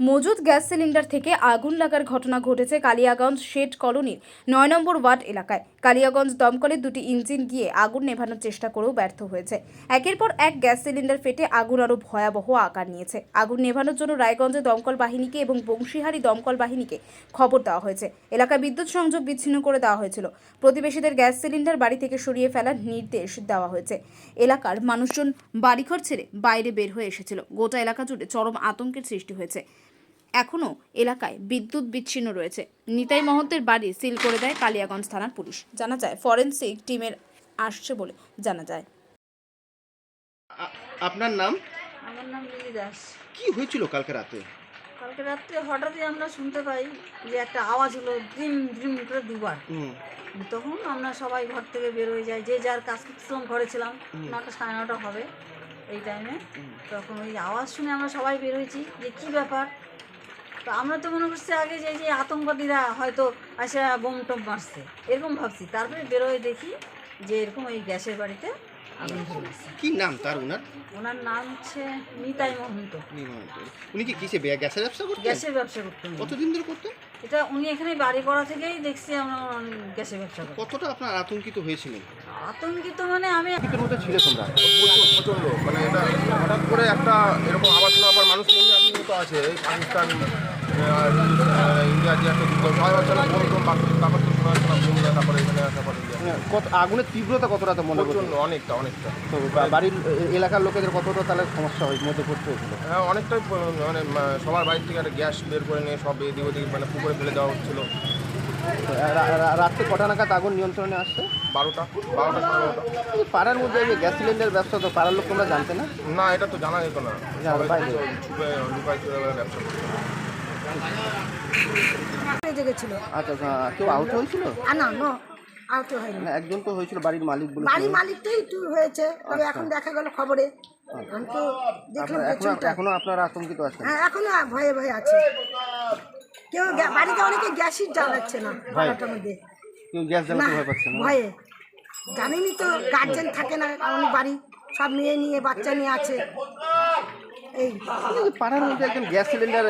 মজুদ gas cylinder থেকে আগুন লাগার ঘটনা ঘটেছে কালিয়াগঞ্জ শেড কলোনির নয় নম্বর ওয়ার্ড এলাকায়। কালিয়াগঞ্জ দমকলের দুটি ইঞ্জিন গিয়ে আগুন নেভানোর চেষ্টা করেও ব্যর্থ হয়েছে। একের পর এক গ্যাস সিলিন্ডার ফেটে আগুন আরও ভয়াবহ আকার নিয়েছে। আগুন নেভানোর জন্য রায়গঞ্জে দমকল বাহিনীকে এবং বংশীহারি দমকল বাহিনীকে খবর দেওয়া হয়েছে। এলাকায় বিদ্যুৎ সংযোগ বিচ্ছিন্ন করে দেওয়া হয়েছিল। প্রতিবেশীদের গ্যাস সিলিন্ডার বাড়ি থেকে সরিয়ে ফেলার নির্দেশ দেওয়া হয়েছে। এলাকার মানুষজন বাড়িঘর ছেড়ে বাইরে বের হয়ে এসেছিল। গোটা এলাকা জুড়ে চরম আতঙ্কের সৃষ্টি হয়েছে। এখনও এলাকায় বিদ্যুৎ বিচ্ছিন্ন রয়েছে। নিতাই মহন্তের বাড়ি সিল করে দেয় কালিয়াগঞ্জ থানার পুলিশ। জানা যায় ফরেন্সিক টিমের আসছে বলে জানা যায়। আপনার নাম? আমার নাম লিলি দাস। কি হয়েছিল কালকে রাতে? কালকে রাত্রে হঠাৎই আমরা শুনতে পাই যে একটা আওয়াজ হলো ড্রিম ড্রিম করে দুবার। তখন আমরা সবাই ঘর থেকে বের হয়ে যাই যে যার কাজ করছিলাম ঘরে ছিলাম। নটা সাড়ে নটা হবে এই টাইমে তখন ওই আওয়াজ শুনে আমরা সবাই বের হয়েছি যে কী ব্যাপার? তো আমরা তো মনে করছি আগে যে যে আতঙ্কবাদীরা হয়তো আসে বোম টোম মারছে। এরকম ভাবছি। তারপরে বেরোয় দেখি যে এরকম ওই গ্যাসের বাড়িতে আগুন ধরেছে কি নাম তার উনার ওনার নাম হচ্ছে নিতাই মহন্ত। উনি কি কিসে বে- গ্যাসের ব্যবসা করতেন? গ্যাসের ব্যবসা করতেন কতদিন ধরে করতেন? এটা উনি এখানে বাড়ি করা থেকেই দেখছি আমরা উনি গ্যাসের ব্যবসা করি কতটা আপনার আতঙ্কিত হয়েছিলেন? আতঙ্কিত মানে আমি আতঙ্কিতের মধ্যে ছিল তোমরা। প্রচুর প্রচণ্ড মানে এটা হঠাৎ করে একটা এরকম আবার শোনার পর মানুষ এমনি আতঙ্কিত আছে। এই পাকিস্তান ইন্ডিয়া যে একটা বাকি তারপর তো শোনা যাচ্ছে না তারপরে এখানে তারপরে ইন্ডিয়া কত আগুনের তীব্রতা কতটা তো মনে প্রচণ্ড অনেকটা অনেকটা। তো বাড়ির এলাকার লোকেদের কতটা তাহলে সমস্যা হয় মধ্যে পড়তে হয়েছিল? হ্যাঁ অনেকটাই মানে সবার বাড়ি থেকে একটা গ্যাস বের করে নিয়ে সব এদিক ওদিক মানে পুকুরে ফেলে দেওয়া হচ্ছিল। রাত্রে কটা নাগাদ আগুন নিয়ন্ত্রণে আসছে? বারোটা বারোটা সাড়ে পাড়ার মধ্যে যে গ্যাস সিলিন্ডার ব্যবসা তো পাড়ার লোক তোমরা জানতে না? না এটা তো জানা যেত না। ব্যবসা জেগেছিল আচ্ছা আচ্ছা, কেউ আহত হয়েছিল? আর না আহত হয়নি। একজন তো হয়েছিল বাড়ির মালিক বলে বাড়ির মালিকটাই একটু হয়েছে তবে এখন দেখা গেল খবরে। আমি তো দেখলাম এখনও পেছনটা আপনারা আতঙ্কিত আছেন? হ্যাঁ এখনও ভয়ে ভয়ে আছে। কেউ বাড়িতে অনেকে গ্যাসই জ্বালাচ্ছে না পাড়াটার মধ্যে। কেউ গ্যাস না জ্বালাতে ভয় পাচ্ছে না? ভয়ে। জানেনই তো গার্জেন থাকে না অনেক বাড়ি। সব মেয়ে নিয়ে বাচ্চা নিয়ে আছে। এই পাড়ার মধ্যে একজন গ্যাস সিলিন্ডার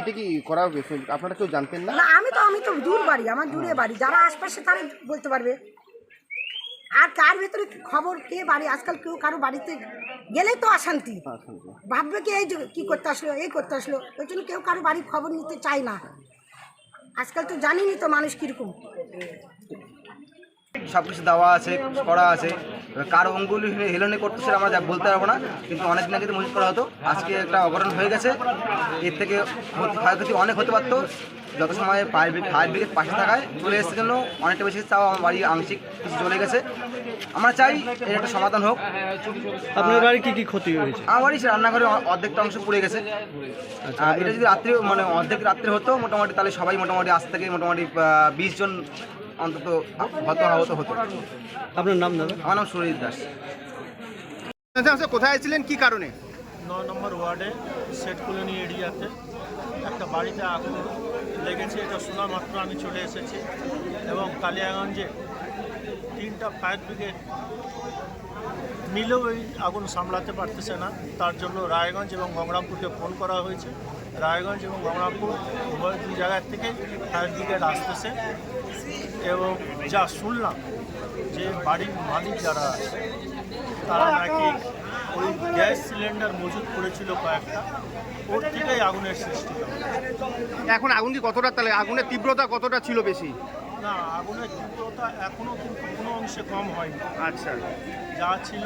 এটা কি করা গেছে আপনারা কেউ জানতেন না? না আমি তো আমি তো দূর বাড়ি আমার দূরে বাড়ি। যারা আশপাশে তারা বলতে পারবে। আর কার ভেতরে খবর কে বাড়ি? আজকাল কেউ কারও বাড়িতে গেলেই তো অশান্তি। ভাববে কি এই যে কী করতে আসলো এই করতে আসলো। ওই জন্য কেউ কারও বাড়ির খবর নিতে চায় না। আজকাল তো জানিনি তো মানুষ কীরকম। সব কিছু দেওয়া আছে করা আছে। কার অঙ্গুলি হেলনে করতেছে আমরা যা বলতে পারব না কিন্তু অনেক দিন আগে মজুত করা হতো। আজকে একটা অঘটন হয়ে গেছে। এর থেকে ক্ষতি- ক্ষয়ক্ষতি অনেক হতে পারতো। যত সময় ফায়ার ব্রিগেড ফায়ার ব্রিগেড পাশে থাকায় চলে এসেছে জন্য অনেকটা বেশি তাও আমার বাড়ি আংশিক কিছু চলে গেছে। আমরা চাই এর একটা সমাধান হোক। আপনার বাড়ি কি কি ক্ষতি হয়েছে? আমার বাড়ি রান্নাঘরে অ- অর্ধেকটা অংশ পুড়ে গেছে। এটা যদি রাত্রে মানে অর্ধেক রাত্রে হতো মোটামুটি তাহলে সবাই মোটামুটি আজ থেকে মোটামুটি বিশ জন অন্তত হত আহত হতো আপনার নাম দাদা? আমার নাম সুরজিৎ দাস। আচ্ছা আচ্ছা কোথায় ছিলেন? কি কারণে? ন নম্বর ওয়ার্ডে সেট কলোনি এরিয়াতে একটা বাড়িতে আগুন লেগেছে এটা শোনা মাত্র আমি চলে এসেছি। এবং কালিয়াগঞ্জে তিনটা ফায়ার ব্রিগেড মিলেও এই আগুন সামলাতে পারতেছে না। তার জন্য রায়গঞ্জ এবং গঙ্গরামপুরকে ফোন করা হয়েছে। রায়গঞ্জ এবং গঙ্গরামপুর উভয় দুই জায়গার থেকে ফায়ার ব্রিগেড আসতেছে। এবং যা শুনলাম যে বাড়ির মালিক যারা আছে তারা নাকি ওই গ্যাস সিলিন্ডার মজুত করেছিল কয়েকটা। ওর থেকেই আগুনের সৃষ্টি হয়। এখন আগুন কি কতটা তাহলে? আগুনের তীব্রতা কতটা ছিল বেশি? না আগুনের তীব্রতা এখনও কিন্তু কোনো অংশে কম হয়নি। আচ্ছা। যা ছিল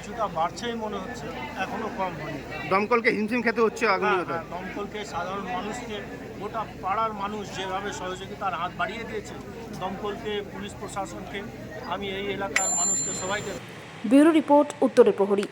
কিছুটা বাড়ছেই মনে হচ্ছে এখনও কম হয়নি। দমকলকে হিমশিম খেতে হচ্ছে আগুন দমকলকে সাধারণ মানুষকে গোটা পাড়ার মানুষ যেভাবে সহযোগিতার হাত বাড়িয়ে দিয়েছে দমকলকে পুলিশ প্রশাসনকে আমি এই এলাকার মানুষকে সবাইকে ব্যুরো রিপোর্ট উত্তরে প্রহরী।